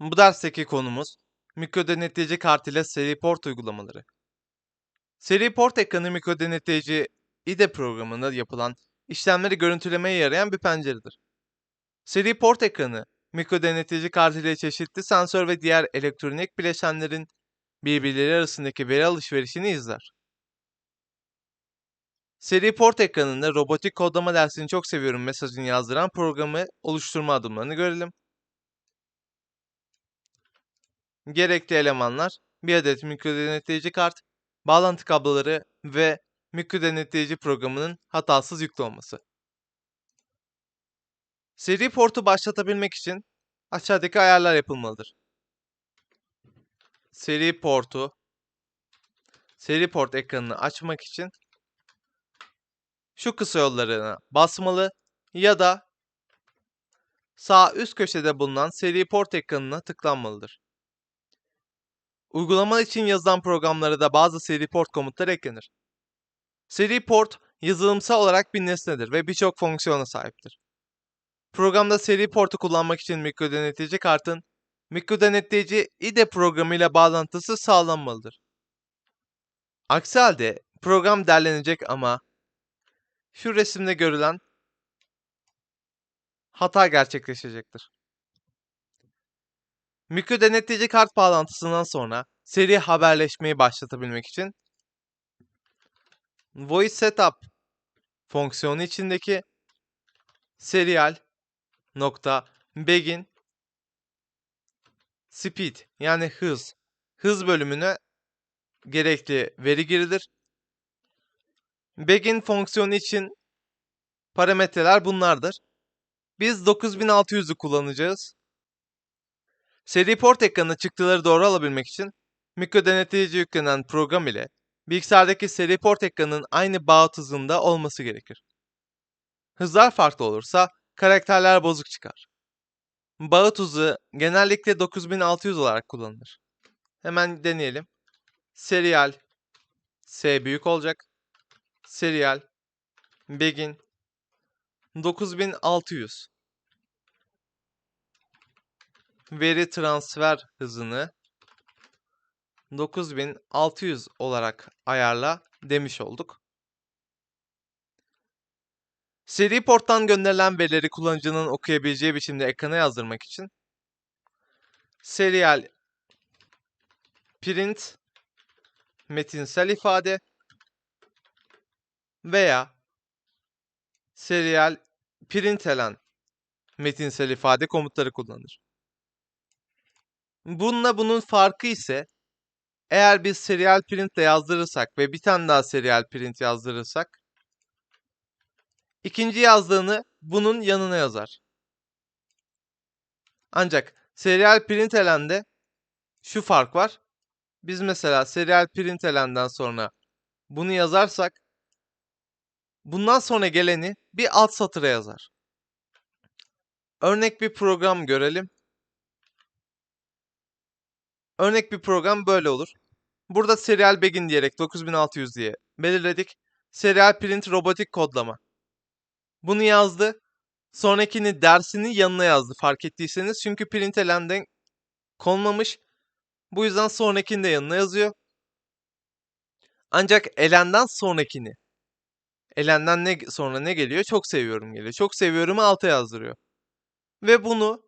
Bu dersteki konumuz mikrodenetleyici kart ile seri port uygulamaları. Seri port ekranı mikrodenetleyici IDE programında yapılan işlemleri görüntülemeye yarayan bir penceredir. Seri port ekranı mikrodenetleyici kart ile çeşitli sensör ve diğer elektronik bileşenlerin birbirleri arasındaki veri alışverişini izler. Seri port ekranında robotik kodlama dersini çok seviyorum mesajını yazdıran programı oluşturma adımlarını görelim. Gerekli elemanlar bir adet mikrodenetleyici kart, bağlantı kabloları ve mikrodenetleyici programının hatasız yüklü olması. Seri portu başlatabilmek için aşağıdaki ayarlar yapılmalıdır. Seri portu seri port ekranını açmak için şu kısa yollarına basmalı ya da sağ üst köşede bulunan seri port ekranına tıklanmalıdır. Uygulama için yazılan programlara da bazı seri port komutları eklenir. Seri port yazılımsal olarak bir nesnedir ve birçok fonksiyona sahiptir. Programda seri portu kullanmak için mikrodenetleyici kartın mikrodenetleyici IDE programıyla bağlantısı sağlanmalıdır. Aksi halde program derlenecek ama şu resimde görülen hata gerçekleşecektir. Mikrodenetleyici kart bağlantısından sonra seri haberleşmeyi başlatabilmek için Voice Setup fonksiyonu içindeki serial begin speed yani hız hız bölümüne gerekli veri girilir. Begin fonksiyonu için parametreler bunlardır. Biz 9600'ü kullanacağız. Seri port ekranına çıktıları doğru alabilmek için mikrodenetleyici yüklenen program ile bilgisayardaki seri port ekranının aynı bağıt hızında olması gerekir. Hızlar farklı olursa karakterler bozuk çıkar. Bağıt hızı genellikle 9600 olarak kullanılır. Hemen deneyelim. Serial S büyük olacak. Serial Begin 9600 veri transfer hızını 9600 olarak ayarla demiş olduk. Seri porttan gönderilen verileri kullanıcının okuyabileceği biçimde ekrana yazdırmak için serial print metinsel ifade veya serial println metinsel ifade komutları kullanır. Bununla bunun farkı ise eğer biz serial print ile yazdırırsak ve bir tane daha serial print yazdırırsak ikinci yazdığını bunun yanına yazar. Ancak serial println'de şu fark var. Biz mesela serial println'den sonra bunu yazarsak bundan sonra geleni bir alt satıra yazar. Örnek bir program görelim. Örnek bir program böyle olur. Burada serial begin diyerek 9600 diye belirledik. Serial print robotik kodlama. Bunu yazdı. Sonrakini dersini yanına yazdı fark ettiyseniz. Çünkü println'den konmamış. Bu yüzden sonrakini de yanına yazıyor. Ancak elenden sonrakini. Elenden ne sonra ne geliyor? Çok seviyorum geliyor. Çok seviyorumu alta yazdırıyor. Ve bunu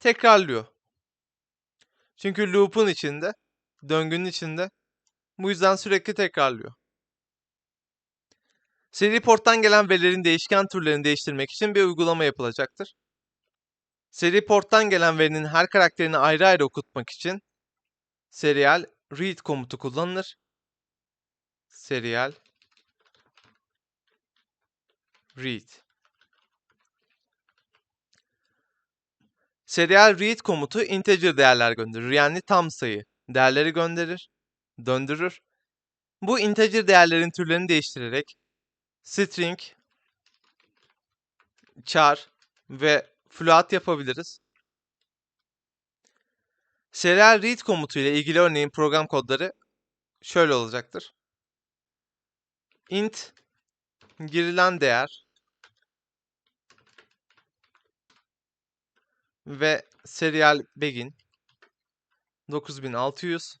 tekrarlıyor. Çünkü loop'un içinde, döngünün içinde. Bu yüzden sürekli tekrarlıyor. Seri porttan gelen verilerin değişken türlerini değiştirmek için bir uygulama yapılacaktır. Seri porttan gelen verinin her karakterini ayrı ayrı okutmak için serial read komutu kullanılır. Serial read Serial read komutu integer değerler gönderir. Yani tam sayı değerleri gönderir, döndürür. Bu integer değerlerin türlerini değiştirerek string, char ve float yapabiliriz. Serial read komutu ile ilgili örneğin program kodları şöyle olacaktır. int girilen değer ve serial begin 9600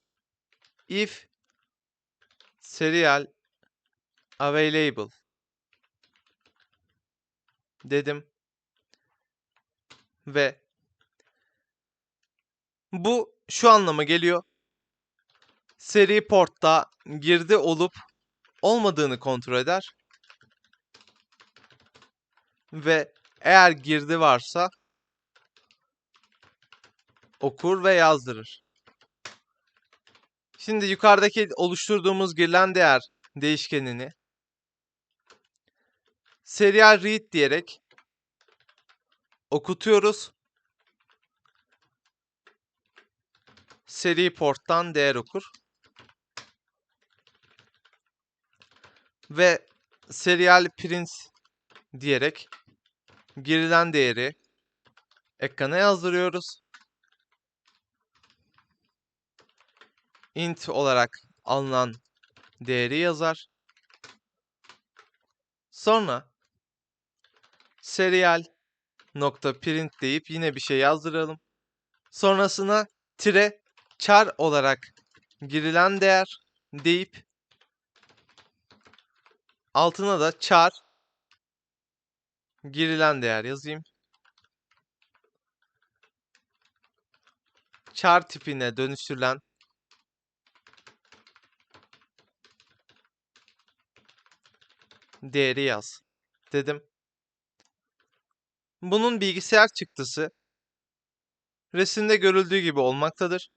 if serial available dedim ve bu şu anlama geliyor. Seri portta girdi olup olmadığını kontrol eder. Ve eğer girdi varsa okur ve yazdırır. Şimdi yukarıdaki oluşturduğumuz girilen değer değişkenini serial read diyerek okutuyoruz. Seri porttan değer okur. Ve serial print diyerek girilen değeri ekrana yazdırıyoruz. İnt olarak alınan değeri yazar. Sonra serial nokta print deyip yine bir şey yazdıralım. Sonrasına tire char olarak girilen değer deyip altına da char girilen değer yazayım. Char tipine dönüştürülen değeri yaz dedim. Bunun bilgisayar çıktısı resimde görüldüğü gibi olmaktadır.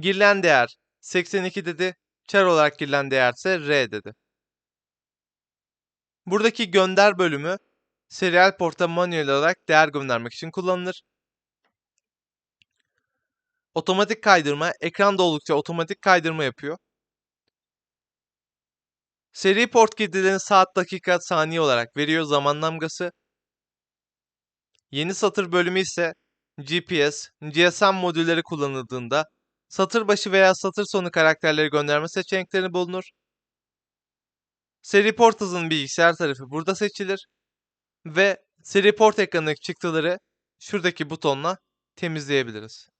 Girilen değer 82 dedi. Char olarak girilen değerse R dedi. Buradaki gönder bölümü serial porta manuel olarak değer göndermek için kullanılır. Otomatik kaydırma ekran doldukça otomatik kaydırma yapıyor. Seri port girdilerini saat, dakika, saniye olarak veriyor zaman damgası. Yeni satır bölümü ise GPS, GSM modülleri kullanıldığında satır başı veya satır sonu karakterleri gönderme seçenekleri bulunur. Seri port hızının bilgisayar tarafı burada seçilir ve seri port ekranındaki çıktıları şuradaki butonla temizleyebiliriz.